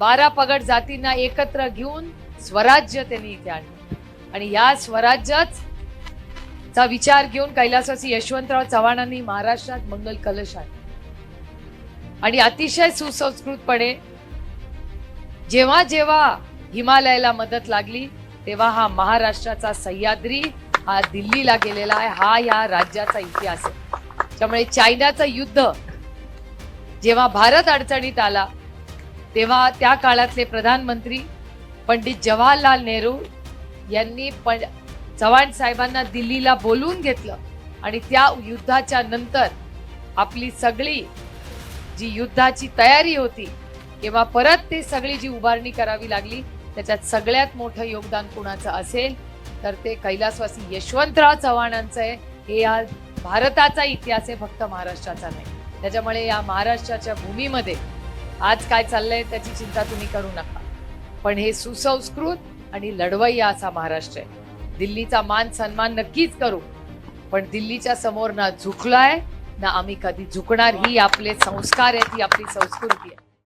बारा पगड जातींना एकत्र घेऊन स्वराज्य त्यांनी इथे आणलं. आणि या स्वराज्याच चा विचार घेऊन कैलासवासी यशवंतराव चव्हाणांनी महाराष्ट्रात मंगल कलश आणला. आणि अतिशय सुसंस्कृतपणे जेव्हा जेव्हा हिमालयाला मदत लागली तेव्हा हा महाराष्ट्राचा सह्याद्री हा दिल्लीला गेलेला आहे हा या राज्याचा इतिहास आहे. त्यामुळे चायनाचं युद्ध जेव्हा भारत अडचणीत आला तेव्हा त्या काळातले प्रधानमंत्री पंडित जवाहरलाल नेहरू यांनी पण चव्हाण साहेबांना दिल्लीला बोलवून घेतलं. आणि त्या युद्धाच्या नंतर आपली सगळी जी युद्धाची तयारी होती तेव्हा परत ते सगळी जी उभारणी करावी लागली त्याच्यात सगळ्यात मोठं योगदान कुणाचं असेल? तर ते कैलासवासी यशवंतराव चव्हाणांचं आहे. हे या भारताचा इतिहास आहे फक्त महाराष्ट्राचा नाही. त्याच्यामुळे या महाराष्ट्राच्या भूमीमध्ये आज काय चाललंय त्याची चिंता तुम्ही करू नका. पण हे सुसंस्कृत आणि लढवय्या असा महाराष्ट्र आहे. दिल्लीचा मान सन्मान नक्कीच करू. पण दिल्लीच्या समोर ना झुकलाय ना आम्ही कधी झुकणार ही आपले संस्कार आहेत ही आपली संस्कृती आहे.